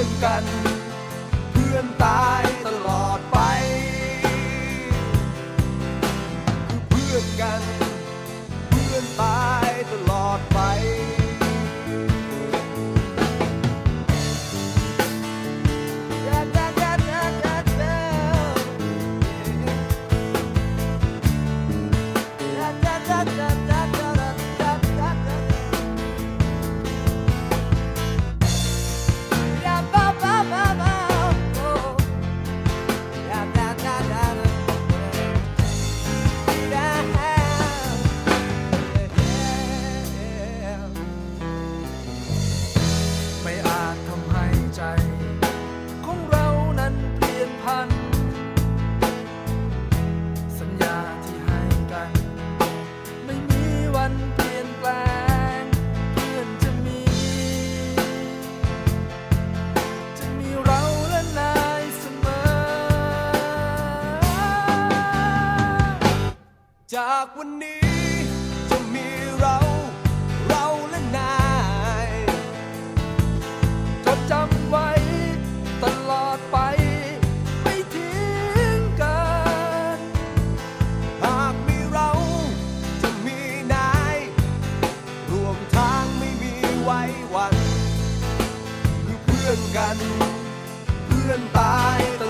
อเพื่อนกัน เพื่อนตายตลอดไป คือเพื่อนกัน จากวันนี้จะมีเราเราและนายจดจำไว้ตลอดไป ไม่ทิ้งกัน หากมีเราจะมีนาย รวมทางไม่มีไว้วัน คือเพื่อนกัน เพื่อนตายตลอด